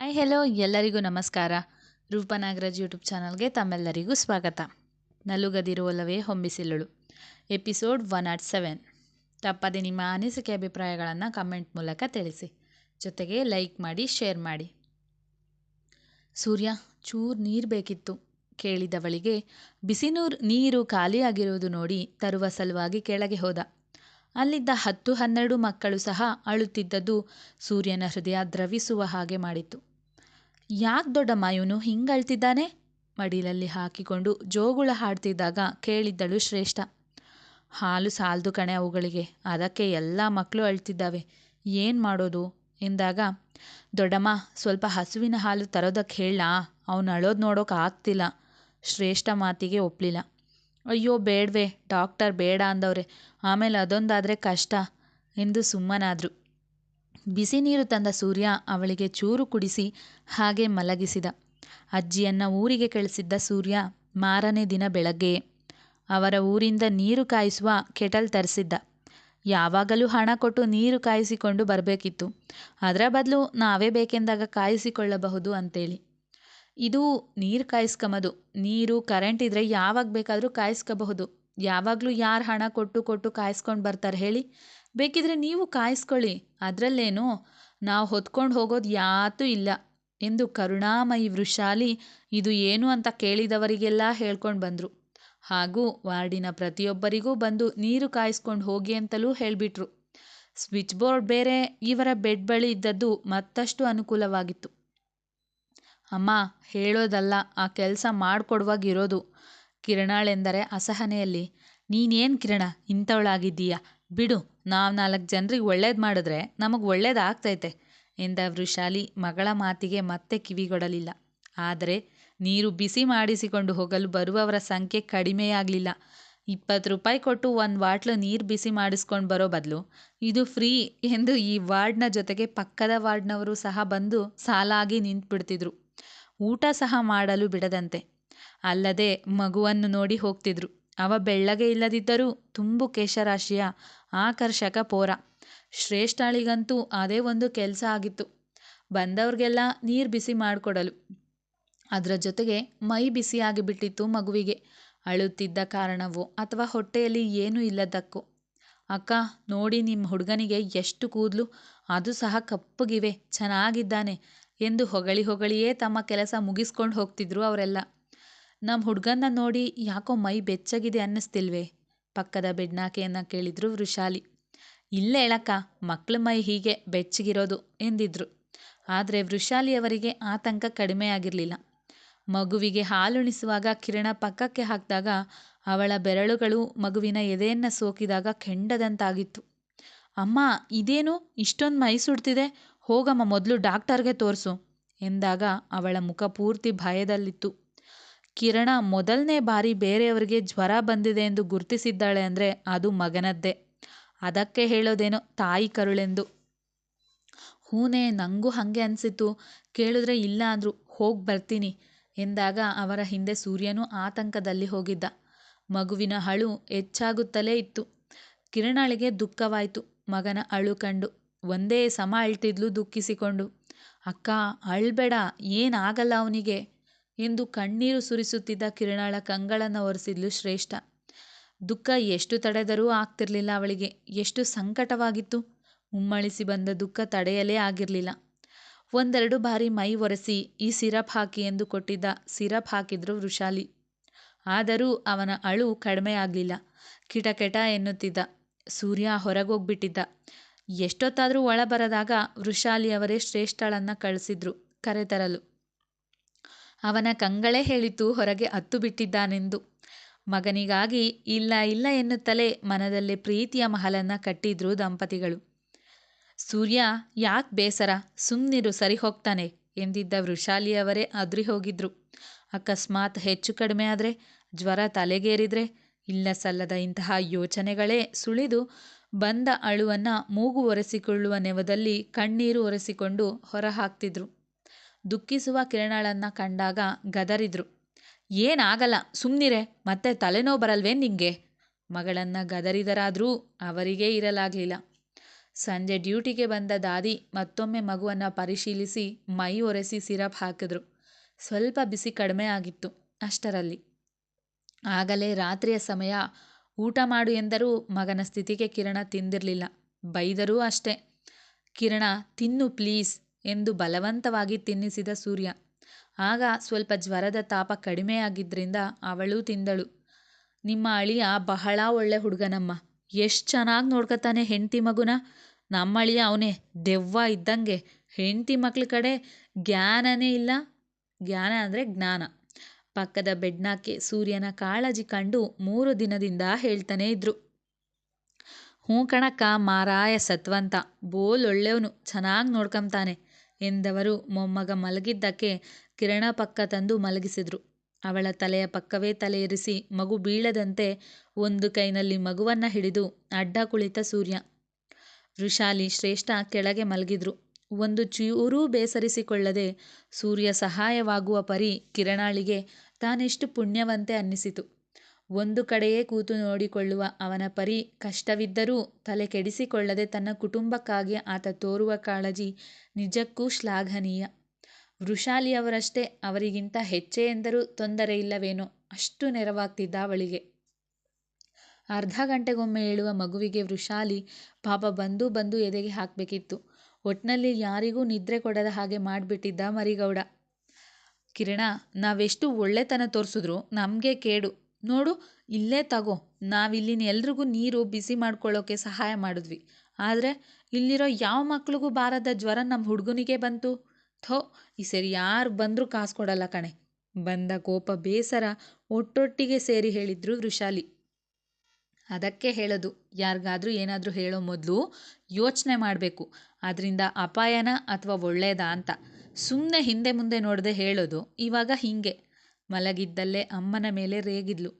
Hi hello ಎಲ್ಲರಿಗೂ ನಮಸ್ಕಾರ. ರೂಪ ನಾಗರಾಜ್ ಯೂಟ್ಯೂಬ್ ಚಾನಲ್ಗೆ ತಮ್ಮೆಲ್ಲರಿಗೂ ಸ್ವಾಗತ. ನಲುಗದಿರುವಲ್ಲವೇ ಹೊಂಬಿಸಿಲಳು ಎಪಿಸೋಡ್ ಒನ್ ನಾಟ್ ಸೆವೆನ್ ತಪ್ಪದೆ ನಿಮ್ಮ ಅನಿಸಿಕೆ ಅಭಿಪ್ರಾಯಗಳನ್ನು ಕಮೆಂಟ್ ಮೂಲಕ ತಿಳಿಸಿ. ಜೊತೆಗೆ ಲೈಕ್ ಮಾಡಿ ಶೇರ್ ಮಾಡಿ. ಸೂರ್ಯ, ಚೂರು ನೀರು ಬೇಕಿತ್ತು. ಕೇಳಿದವಳಿಗೆ, ಬಿಸಿನೂರು ನೀರು ಖಾಲಿಯಾಗಿರುವುದು ನೋಡಿ ತರುವ ಸಲುವಾಗಿ ಕೆಳಗೆ ಹೋದ. ಅಲ್ಲಿದ್ದ ಹತ್ತು ಹನ್ನೆರಡು ಮಕ್ಕಳು ಸಹ ಅಳುತ್ತಿದ್ದದ್ದು ಸೂರ್ಯನ ಹೃದಯ ದ್ರವಿಸುವ ಹಾಗೆ ಮಾಡಿತ್ತು. ಯಾಕೆ ದೊಡ್ಡಮ್ಮ ಇವನು ಹಿಂಗೆ ಅಳ್ತಿದ್ದಾನೆ? ಮಡಿಲಲ್ಲಿ ಹಾಕಿಕೊಂಡು ಜೋಗುಳ ಹಾಡ್ತಿದ್ದಾಗ ಕೇಳಿದ್ದಳು ಶ್ರೇಷ್ಠ. ಹಾಲು ಸಾಲದು ಕಣೆ ಅವುಗಳಿಗೆ. ಅದಕ್ಕೆ ಎಲ್ಲ ಮಕ್ಕಳು ಅಳ್ತಿದ್ದಾವೆ. ಏನು ಮಾಡೋದು? ಎಂದಾಗ, ದೊಡ್ಡಮ್ಮ, ಸ್ವಲ್ಪ ಹಸುವಿನ ಹಾಲು ತರೋದಕ್ಕೆ ಹೇಳಲಾ ಅವನು ಅಳೋದು ನೋಡೋಕೆ ಆಗ್ತಿಲ್ಲ. ಶ್ರೇಷ್ಠ ಮಾತಿಗೆ ಒಪ್ಪಲಿಲ್ಲ ಅಯ್ಯೋ, ಬೇಡವೇ. ಡಾಕ್ಟರ್ ಬೇಡ ಅಂದವ್ರೆ. ಆಮೇಲೆ ಅದೊಂದಾದರೆ ಕಷ್ಟ ಎಂದು ಸುಮ್ಮನಾದರು. ಬಿಸಿ ನೀರು ತಂದ ಸೂರ್ಯ ಅವಳಿಗೆ ಚೂರು ಕುಡಿಸಿ ಹಾಗೆ ಮಲಗಿಸಿದ. ಅಜ್ಜಿಯನ್ನ ಊರಿಗೆ ಕಳಿಸಿದ್ದ ಸೂರ್ಯ ಮಾರನೇ ದಿನ ಬೆಳಗ್ಗೆಯೇ ಅವರ ಊರಿಂದ ನೀರು ಕಾಯಿಸುವ ಕೆಟಲ್ ತರಿಸಿದ್ದ. ಯಾವಾಗಲೂ ಹಣ ಕೊಟ್ಟು ನೀರು ಕಾಯಿಸಿಕೊಂಡು ಬರಬೇಕಿತ್ತು. ಅದರ ಬದಲು ನಾವೇ ಬೇಕೆಂದಾಗ ಕಾಯಿಸಿಕೊಳ್ಳಬಹುದು ಅಂತೇಳಿ. ಇದು ನೀರು ಕಾಯಿಸ್ಕಮದು. ನೀರು ಕರೆಂಟ್ ಇದ್ದರೆ ಯಾವಾಗ ಬೇಕಾದರೂ ಕಾಯಿಸ್ಕೋಬಹುದು. ಯಾವಾಗಲೂ ಯಾರು ಹಣ ಕೊಟ್ಟು ಕೊಟ್ಟು ಕಾಯಿಸ್ಕೊಂಡು ಬರ್ತಾರೆ ಹೇಳಿ? ಬೇಕಿದ್ರೆ ನೀವು ಕಾಯಿಸ್ಕೊಳ್ಳಿ. ಅದರಲ್ಲೇನು ನಾವು ಹೊತ್ಕೊಂಡು ಹೋಗೋದು ಯಾತೂ ಇಲ್ಲ. ಎಂದು ಕರುಣಾಮಯಿ ವೃಷಾಲಿ ಇದು ಏನು ಅಂತ ಕೇಳಿದವರಿಗೆಲ್ಲ ಹೇಳ್ಕೊಂಡು ಬಂದರು. ಹಾಗೂ ವಾರ್ಡಿನ ಪ್ರತಿಯೊಬ್ಬರಿಗೂ ಬಂದು ನೀರು ಕಾಯಿಸ್ಕೊಂಡು ಹೋಗಿ ಅಂತಲೂ ಹೇಳಿಬಿಟ್ರು. ಸ್ವಿಚ್ ಬೋರ್ಡ್ ಬೇರೆ, ಇವರ ಬೆಡ್ ಬಳಿ ಇದ್ದದ್ದು ಮತ್ತಷ್ಟು ಅನುಕೂಲವಾಗಿತ್ತು. ಅಮ್ಮ, ಹೇಳೋದಲ್ಲ, ಆ ಕೆಲಸ ಮಾಡಿಕೊಡುವಾಗಿರೋದು ಕಿರಣಾಳೆಂದರೆ ಅಸಹನೆಯಲ್ಲಿ, ನೀನೇನು ಕಿರಣ, ಇಂಥವಳಾಗಿದ್ದೀಯ? ಬಿಡು, ನಾವು ನಾಲ್ಕು ಜನರಿಗೆ ಒಳ್ಳೇದು ಮಾಡಿದ್ರೆ ನಮಗೆ ಒಳ್ಳೇದಾಗ್ತೈತೆ ಎಂದ ವೃಷಾಲಿ ಮಗಳ ಮಾತಿಗೆ ಮತ್ತೆ ಕಿವಿಗೊಡಲಿಲ್ಲ. ಆದರೆ ನೀರು ಬಿಸಿ ಮಾಡಿಸಿಕೊಂಡು ಹೋಗಲು ಬರುವವರ ಸಂಖ್ಯೆ ಕಡಿಮೆಯಾಗಲಿಲ್ಲ. ಇಪ್ಪತ್ತು ರೂಪಾಯಿ ಕೊಟ್ಟು ಒಂದು ಬಾಟ್ಲು ನೀರು ಬಿಸಿ ಮಾಡಿಸ್ಕೊಂಡು ಬರೋ ಬದಲು ಇದು ಫ್ರೀ ಎಂದು ಈ ವಾರ್ಡ್ನ ಜೊತೆಗೆ ಪಕ್ಕದ ವಾರ್ಡ್ನವರು ಸಹ ಬಂದು ಸಾಲಾಗಿ ನಿಂತುಬಿಡ್ತಿದ್ರು. ಊಟ ಸಹ ಮಾಡಲು ಬಿಡದಂತೆ. ಅಲ್ಲದೆ ಮಗುವನ್ನು ನೋಡಿ ಹೋಗ್ತಿದ್ರು. ಅವ ಬೆಳ್ಳಗೆ ಇಲ್ಲದಿದ್ದರೂ ತುಂಬು ಕೇಶರಾಶಿಯ ಆಕರ್ಷಕ ಪೋರ. ಶ್ರೇಷ್ಠಾಳಿಗಂತೂ ಅದೇ ಒಂದು ಕೆಲಸ ಆಗಿತ್ತು. ಬಂದವ್ರಿಗೆಲ್ಲ ನೀರು ಬಿಸಿ ಮಾಡಿಕೊಡಲು. ಅದರ ಜೊತೆಗೆ ಮೈ ಬಿಸಿಯಾಗಿ ಬಿಟ್ಟಿತ್ತು ಮಗುವಿಗೆ. ಅಳುತ್ತಿದ್ದ ಕಾರಣವೋ ಅಥವಾ ಹೊಟ್ಟೆಯಲ್ಲಿ ಏನೂ ಇಲ್ಲದಕ್ಕೋ ಅಕ್ಕ, ನೋಡಿ ನಿಮ್ಮ ಹುಡುಗನಿಗೆ ಎಷ್ಟು ಕೂದಲು. ಅದು ಸಹ ಕಪ್ಪಗಿವೆ, ಚೆನ್ನಾಗಿದ್ದಾನೆ ಎಂದು ಹೊಗಳಿ ಹೊಗಳಿಯೇ ತಮ್ಮ ಕೆಲಸ ಮುಗಿಸ್ಕೊಂಡು ಹೋಗ್ತಿದ್ರು ಅವರೆಲ್ಲ. ನಮ್ಮ ಹುಡುಗನ್ನ ನೋಡಿ ಯಾಕೋ ಮೈ ಬೆಚ್ಚಗಿದೆ ಅನ್ನಿಸ್ತಿಲ್ವೇ? ಪಕ್ಕದ ಬೆಡ್ನಾಕೆಯನ್ನು ಕೇಳಿದ್ರು ವೃಷಾಲಿ. ಇಲ್ಲ ಹೇಳಕ್ಕ ಮಕ್ಕಳ ಮೈ ಹೀಗೆ ಬೆಚ್ಚಗಿರೋದು ಎಂದಿದ್ರು. ಆದರೆ ವೃಷಾಲಿಯವರಿಗೆ ಆತಂಕ ಕಡಿಮೆಯಾಗಿರಲಿಲ್ಲ ಮಗುವಿಗೆ ಹಾಲುಣಿಸುವಾಗ ಕಿರಣ ಪಕ್ಕಕ್ಕೆ ಹಾಕಿದಾಗ ಅವಳ ಬೆರಳುಗಳು ಮಗುವಿನ ಎದೆಯನ್ನು ಸೋಕಿದಾಗ ಕೆಂಡದಂತಾಗಿತ್ತು. ಅಮ್ಮ, ಇದೇನು? ಇಷ್ಟೊಂದು ಮೈ ಸುಡ್ತಿದೆ? ಹೋಗಮ್ಮ, ಮೊದಲು ಡಾಕ್ಟರ್ಗೆ ತೋರಿಸು, ಎಂದಾಗ ಅವಳ ಮುಖ ಪೂರ್ತಿ ಭಯದಲ್ಲಿತ್ತು. ಕಿರಣ ಮೊದಲನೇ ಬಾರಿ ಬೇರೆಯವರಿಗೆ ಜ್ವರ ಬಂದಿದೆ ಎಂದು ಗುರುತಿಸಿದ್ದಾಳೆ ಅಂದರೆ ಅದು ಮಗನದ್ದೇ. ಅದಕ್ಕೆ ಹೇಳೋದೇನೋ ತಾಯಿ ಕರುಳೆಂದು. ಹೂನೇ ನನಗೂ ಹಾಗೆ ಅನಿಸಿತು ಕೇಳಿದ್ರೆ ಇಲ್ಲ ಅಂದರು, ಹೋಗಿ ಬರ್ತೀನಿ ಎಂದಾಗ ಅವರ ಹಿಂದೆ ಸೂರ್ಯನೂ ಆತಂಕದಲ್ಲಿ ಹೋಗಿದ್ದ. ಮಗುವಿನ ಅಳು ಹೆಚ್ಚಾಗುತ್ತಲೇ ಇತ್ತು. ಕಿರಣಳಿಗೆ ದುಃಖವಾಯಿತು. ಮಗನ ಅಳು ಕಂಡು ಒಂದೇ ಸಮ ಅಳ್ತಿದ್ಲು ದುಃಖಿಸಿಕೊಂಡು. ಅಕ್ಕ, ಅಳ್ಬೇಡ ಏನಾಗಲ್ಲ ಅವನಿಗೆ. ಎಂದು ಕಣ್ಣೀರು ಸುರಿಸುತ್ತಿದ್ದ ಕಿರಣಾಳ ಕಂಗಳನ್ನು ಒರೆಸಿದ್ಲು ಶ್ರೇಷ್ಠ. ದುಃಖ ಎಷ್ಟು ತಡೆದರೂ ಆಗ್ತಿರ್ಲಿಲ್ಲ ಅವಳಿಗೆ. ಎಷ್ಟು ಸಂಕಟವಾಗಿತ್ತು. ಉಮ್ಮಳಿಸಿ ಬಂದ ದುಃಖ ತಡೆಯಲೇ ಆಗಿರಲಿಲ್ಲ. ಒಂದೆರಡು ಬಾರಿ ಮೈ ಒರೆಸಿ ಈ ಸಿರಪ್ ಹಾಕಿ ಎಂದು ಕೊಟ್ಟಿದ್ದ ಸಿರಪ್ ಹಾಕಿದ್ರು ವೃಷಾಲಿ. ಆದರೂ ಅವನ ಅಳು ಕಡಿಮೆ ಆಗಲಿಲ್ಲ. ಕಿಟಕೆಟ ಎನ್ನುತ್ತಿದ್ದ. ಸೂರ್ಯ ಹೊರಗೋಗ್ಬಿಟ್ಟಿದ್ದ. ಎಷ್ಟೊತ್ತಾದರೂ ಒಳಬರದಾಗ ವೃಷಾಲಿಯವರೇ ಶ್ರೇಷ್ಠಳನ್ನು ಕಳಿಸಿದ್ರು. ಕರೆತರಲು. ಅವನ ಕಂಗಳೇ ಹೇಳಿತು, ಹೊರಗೆ ಅತ್ತು ಬಿಟ್ಟಿದ್ದಾನೆಂದು. ಮಗನಿಗಾಗಿ, ಇಲ್ಲ ಇಲ್ಲ ಎನ್ನುತ್ತಲೇ ಮನದಲ್ಲೇ ಪ್ರೀತಿಯ ಮಹಲನ್ನ ಕಟ್ಟಿದ್ರು ದಂಪತಿಗಳು. ಸೂರ್ಯ, ಯಾಕ್ ಬೇಸರ? ಸುಮ್ನಿರು, ಸರಿ ಹೋಗ್ತಾನೆ ಎಂದಿದ್ದ ವೃಷಾಲಿಯವರೇ ಅದ್ರಿ ಹೋಗಿದ್ರು. ಅಕಸ್ಮಾತ್ ಹೆಚ್ಚು ಕಡಿಮೆ ಆದರೆ, ಜ್ವರ ತಲೆಗೇರಿದ್ರೆ ಇಲ್ಲ ಸಲ್ಲದ ಇಂತಹ ಯೋಚನೆಗಳೇ ಸುಳಿದು ಬಂದ ಅಳುವನ್ನ ಮೂಗು ಒರೆಸಿಕೊಳ್ಳುವ ನೆವದಲ್ಲಿ ಕಣ್ಣೀರು ಒರೆಸಿಕೊಂಡು ಹೊರ ಹಾಕ್ತಿದ್ರು ದುಃಖಿಸುವ ಕಿರಣಳನ್ನು ಕಂಡಾಗ ಗದರಿದ್ರು. ಏನಾಗಲ್ಲ ಸುಮ್ಮನಿರೆ ಮತ್ತೆ ತಲೆನೋವು ಬರಲ್ವೇ ನಿಂಗೆ? ಮಗಳನ್ನು ಗದರಿದರಾದರೂ ಅವರಿಗೇ ಇರಲಾಗಲಿಲ್ಲ. ಸಂಜೆ ಡ್ಯೂಟಿಗೆ ಬಂದ ದಾದಿ ಮತ್ತೊಮ್ಮೆ ಮಗುವನ್ನು ಪರಿಶೀಲಿಸಿ ಮೈ ಒರೆಸಿ ಸಿರಪ್ ಹಾಕಿದ್ರು. ಸ್ವಲ್ಪ ಬಿಸಿ ಕಡಿಮೆ ಆಗಿತ್ತು ಅಷ್ಟರಲ್ಲಿ. ಆಗಲೇ ರಾತ್ರಿಯ ಸಮಯ. ಊಟ ಮಾಡು ಎಂದರೂ ಮಗನ ಸ್ಥಿತಿಗೆ ಕಿರಣ ತಿಂದಿರಲಿಲ್ಲ. ಬೈದರೂ ಅಷ್ಟೇ. ಕಿರಣ, ತಿನ್ನು ಪ್ಲೀಸ್. ಎಂದು ಬಲವಂತವಾಗಿ ತಿನ್ನಿಸಿದ ಸೂರ್ಯ. ಆಗ ಸ್ವಲ್ಪ ಜ್ವರದ ತಾಪ ಕಡಿಮೆಯಾಗಿದ್ದರಿಂದ ಅವಳೂ ತಿಂದಳು. ನಿಮ್ಮ ಅಳಿಯ ಬಹಳ ಒಳ್ಳೆ ಹುಡುಗನಮ್ಮ. ಎಷ್ಟು ಚೆನ್ನಾಗಿ ನೋಡ್ಕೊತಾನೆ ಹೆಂಡತಿ ಮಗುನ. ನಮ್ಮ ಅಳಿಯ ಅವನೇ ದೆವ್ವ ಇದ್ದಂಗೆ ಹೆಂಡತಿ ಮಕ್ಳ ಕಡೆ ಜ್ಞಾನನೇ ಇಲ್ಲ. ಜ್ಞಾನ ಅಂದರೆ ಜ್ಞಾನ. ಪಕ್ಕದ ಬೆಡ್ನಾಕೆ ಸೂರ್ಯನ ಕಾಳಜಿ ಕಂಡು ಮೂರು ದಿನದಿಂದ ಹೇಳ್ತಾನೆ ಇದ್ರು. ಹ್ಞೂ ಕಣಕ್ಕ, ಮಾರಾಯ ಸತ್ವಂತ. ಬೋಲ್ ಒಳ್ಳೆಯವನು ಚೆನ್ನಾಗಿ ನೋಡ್ಕೊಂತಾನೆ ಎಂದವರು ಮೊಮ್ಮಗ ಮಲಗಿದ್ದಕ್ಕೆ ಕಿರಣ ಪಕ್ಕ ತಂದು ಮಲಗಿಸಿದ್ರು. ಅವಳ ತಲೆಯ ಪಕ್ಕವೇ ತಲೆ ಮಗು ಬೀಳದಂತೆ ಒಂದು ಕೈನಲ್ಲಿ ಮಗುವನ್ನ ಹಿಡಿದು ಅಡ್ಡ ಕುಳಿತ ಸೂರ್ಯ. ವೃಷಾಲಿ ಶ್ರೇಷ್ಠ ಕೆಳಗೆ ಮಲಗಿದ್ರು. ಒಂದು ಚೂರೂ ಬೇಸರಿಸಿಕೊಳ್ಳದೆ ಸೂರ್ಯ ಸಹಾಯವಾಗುವ ಪರಿ ಕಿರಣಾಳಿಗೆ ತಾನೆಷ್ಟು ಪುಣ್ಯವಂತೆ ಅನ್ನಿಸಿತು. ಒಂದು ಕಡೆಯೇ ಕೂತು ನೋಡಿಕೊಳ್ಳುವ ಅವನ ಪರಿ ಕಷ್ಟವಿದ್ದರೂ ತಲೆ ಕೆಡಿಸಿಕೊಳ್ಳದೆ ತನ್ನ ಕುಟುಂಬಕ್ಕಾಗಿ ಆತ ತೋರುವ ಕಾಳಜಿ ನಿಜಕ್ಕೂ ಶ್ಲಾಘನೀಯ. ವೃಷಾಲಿಯವರಷ್ಟೇ ಅವರಿಗಿಂತ ಹೆಚ್ಚೇ ಎಂದರೂ ತೊಂದರೆ ಇಲ್ಲವೇನೋ ಅಷ್ಟು ನೆರವಾಗ್ತಿದ್ದ ಅವಳಿಗೆ. ಅರ್ಧ ಗಂಟೆಗೊಮ್ಮೆ ಏಳುವ ಮಗುವಿಗೆ ವೃಷಾಲಿ ಪಾಪ ಬಂದು ಬಂದು ಎದೆಗೆ ಹಾಕಬೇಕಿತ್ತು. ಒಟ್ನಲ್ಲಿ ಯಾರಿಗೂ ನಿದ್ರೆ ಕೊಡದ ಹಾಗೆ ಮಾಡಿಬಿಟ್ಟಿದ್ದ ಮರಿಗೌಡ. ಕಿರಣ, ನಾವೆಷ್ಟು ಒಳ್ಳೆತನ ತೋರಿಸಿದ್ರು ನಮಗೆ ಕೇಡು. ನೋಡು, ಇಲ್ಲೇ ತಗೋ. ನಾವಿಲ್ಲಿನ ಎಲ್ರಿಗೂ ನೀರು ಬಿಸಿ ಮಾಡ್ಕೊಳ್ಳೋಕೆ ಸಹಾಯ ಮಾಡಿದ್ವಿ. ಆದರೆ, ಇಲ್ಲಿರೋ ಯಾವ ಮಕ್ಳಿಗೂ ಬಾರದ ಜ್ವರ ನಮ್ಮ ಹುಡುಗನಿಗೆ ಬಂತು? ಥೋ, ಈ ಸರಿ ಯಾರು ಬಂದರೂ ಕಾಸು ಕೊಡಲ್ಲ ಕಣೆ. ಬಂದ ಕೋಪ ಬೇಸರ ಒಟ್ಟೊಟ್ಟಿಗೆ ಸೇರಿ ಹೇಳಿದ್ರು ವೃಷಾಲಿ. ಅದಕ್ಕೆ ಹೇಳೋದು, ಯಾರಿಗಾದ್ರೂ ಏನಾದರೂ ಹೇಳೋ ಮೊದಲು ಯೋಚನೆ ಮಾಡಬೇಕು. ಅದರಿಂದ ಅಪಾಯನ ಅಥವಾ ಒಳ್ಳೆಯದಾ ಅಂತ. ಸುಮ್ಮನೆ ಹಿಂದೆ ಮುಂದೆ ನೋಡದೆ ಹೇಳೋದು, ಇವಾಗ ಹೀಗೆ. ಮಲಗಿದ್ದಲ್ಲೇ ಅಮ್ಮನ ಮೇಲೆ ರೇಗಿದ್ಲು.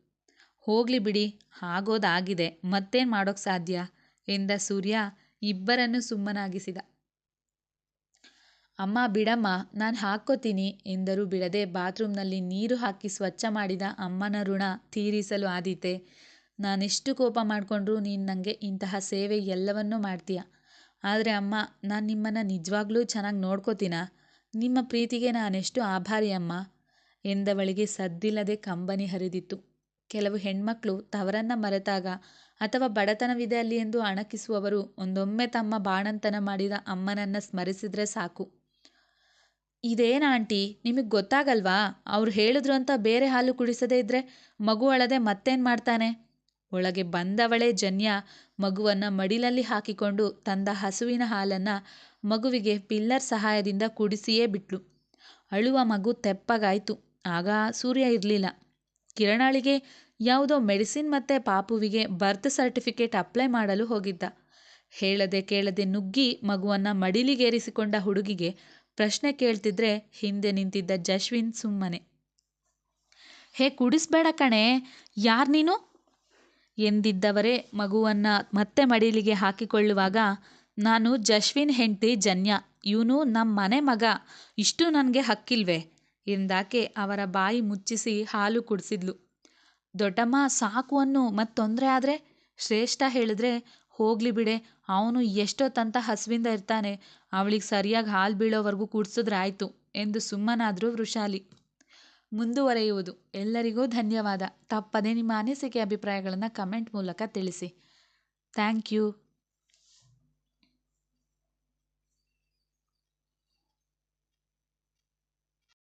ಹೋಗ್ಲಿ ಬಿಡಿ, ಆಗೋದಾಗಿದೆ, ಮತ್ತೇನು ಮಾಡೋಕ್ಕೆ ಸಾಧ್ಯ? ಎಂದ ಸೂರ್ಯ ಇಬ್ಬರನ್ನು ಸುಮ್ಮನಾಗಿಸಿದ. ಅಮ್ಮ, ಬಿಡಮ್ಮ, ನಾನು ಹಾಕ್ಕೋತೀನಿ ಎಂದರೂ. ಬಿಡದೆ ಬಾತ್ರೂಮ್ನಲ್ಲಿ ನೀರು ಹಾಕಿ ಸ್ವಚ್ಛ ಮಾಡಿದ ಅಮ್ಮನ ಋಣ ತೀರಿಸಲು ಆದೀತೆ. ನಾನೆಷ್ಟು ಕೋಪ ಮಾಡಿಕೊಂಡ್ರೂ ನೀನು ನನಗೆ ಇಂತಹ ಸೇವೆ ಎಲ್ಲವನ್ನೂ ಮಾಡ್ತೀಯ. ಆದರೆ ಅಮ್ಮ, ನಾನು ನಿಮ್ಮನ್ನು ನಿಜವಾಗ್ಲೂ ಚೆನ್ನಾಗಿ ನೋಡ್ಕೋತೀನ? ನಿಮ್ಮ ಪ್ರೀತಿಗೆ ನಾನೆಷ್ಟು ಆಭಾರಿ ಅಮ್ಮ. ಎಂದವಳಿಗೆ ಸದ್ದಿಲ್ಲದೆ ಕಂಬನಿ ಹರಿದಿತ್ತು. ಕೆಲವು ಹೆಣ್ಮಕ್ಳು ತವರನ್ನ ಮರೆತಾಗ ಅಥವಾ ಬಡತನವಿದೆ ಅಲ್ಲಿ ಎಂದು ಅಣಕಿಸುವವರು ಒಂದೊಮ್ಮೆ ತಮ್ಮ ಬಾಣಂತನ ಮಾಡಿದ ಅಮ್ಮನನ್ನ ಸ್ಮರಿಸಿದ್ರೆ ಸಾಕು. ಇದೇನ ಆಂಟಿ, ನಿಮಗೆ ಗೊತ್ತಾಗಲ್ವಾ? ಅವ್ರು ಹೇಳಿದ್ರು ಅಂತ ಬೇರೆ ಹಾಲು ಕುಡಿಸದೇ ಇದ್ರೆ ಮಗು ಅಳದೆ ಮತ್ತೇನು ಮಾಡ್ತಾನೆ? ಒಳಗೆ ಬಂದವಳೇ ಜನ್ಯ, ಮಗುವನ್ನ ಮಡಿಲಲ್ಲಿ ಹಾಕಿಕೊಂಡು ತಂದ ಹಸುವಿನ ಹಾಲನ್ನ ಮಗುವಿಗೆ ಪಿಲ್ಲರ್ ಸಹಾಯದಿಂದ ಕುಡಿಸಿಯೇ ಬಿಟ್ಲು. ಅಳುವ ಮಗು ತೆಪ್ಪಗಾಯಿತು. ಆಗ ಸೂರ್ಯ ಇರಲಿಲ್ಲ. ಕಿರಣಾಳಿಗೆ ಯಾವುದೋ ಮೆಡಿಸಿನ್ ಮತ್ತು ಪಾಪುವಿಗೆ ಬರ್ತ್ ಸರ್ಟಿಫಿಕೇಟ್ ಅಪ್ಲೈ ಮಾಡಲು ಹೋಗಿದ್ದ. ಹೇಳದೆ ಕೇಳದೆ ನುಗ್ಗಿ ಮಗುವನ್ನು ಮಡಿಲಿಗೇರಿಸಿಕೊಂಡ ಹುಡುಗಿಗೆ ಪ್ರಶ್ನೆ ಕೇಳ್ತಿದ್ರೆ ಹಿಂದೆ ನಿಂತಿದ್ದ ಜಶ್ವಿನ್ ಸುಮ್ಮನೆ. ಹೇ, ಕುಡಿಸ್ಬೇಡ ಕಣೆ, ಯಾರು ನೀನು? ಎಂದಿದ್ದವರೇ ಮಗುವನ್ನು ಮತ್ತೆ ಮಡಿಲಿಗೆ ಹಾಕಿಕೊಳ್ಳುವಾಗ, ನಾನು ಜಶ್ವಿನ್ ಹೆಂಡತಿ ಜನ್ಯ, ಇವನು ನಮ್ಮ ಮನೆ ಮಗ, ಇಷ್ಟು ನನಗೆ ಹಕ್ಕಿಲ್ವೇ? ಎಂದಾಕೆ ಅವರ ಬಾಯಿ ಮುಚ್ಚಿಸಿ ಹಾಲು ಕುಡಿಸಿದ್ಲು. ದೊಡ್ಡಮ್ಮ, ಸಾಕು ಅನ್ನು ಮತ್ತು ತೊಂದರೆ ಆದರೆ? ಶ್ರೇಷ್ಠ ಹೇಳಿದ್ರೆ, ಹೋಗಲಿ ಬಿಡೆ, ಅವನು ಎಷ್ಟೊತ್ತಂತ ಹಸುವಿಂದ ಇರ್ತಾನೆ, ಅವಳಿಗೆ ಸರಿಯಾಗಿ ಹಾಲು ಬೀಳೋವರೆಗೂ ಕುಡಿಸಿದ್ರೆ ಆಯಿತು, ಎಂದು ಸುಮ್ಮನಾದರೂ ವೃಷಾಲಿ. ಮುಂದುವರೆಯುವುದು. ಎಲ್ಲರಿಗೂ ಧನ್ಯವಾದ. ತಪ್ಪದೇ ನಿಮ್ಮ ಅನಿಸಿಕೆ ಅಭಿಪ್ರಾಯಗಳನ್ನು ಕಮೆಂಟ್ ಮೂಲಕ ತಿಳಿಸಿ. Thank you.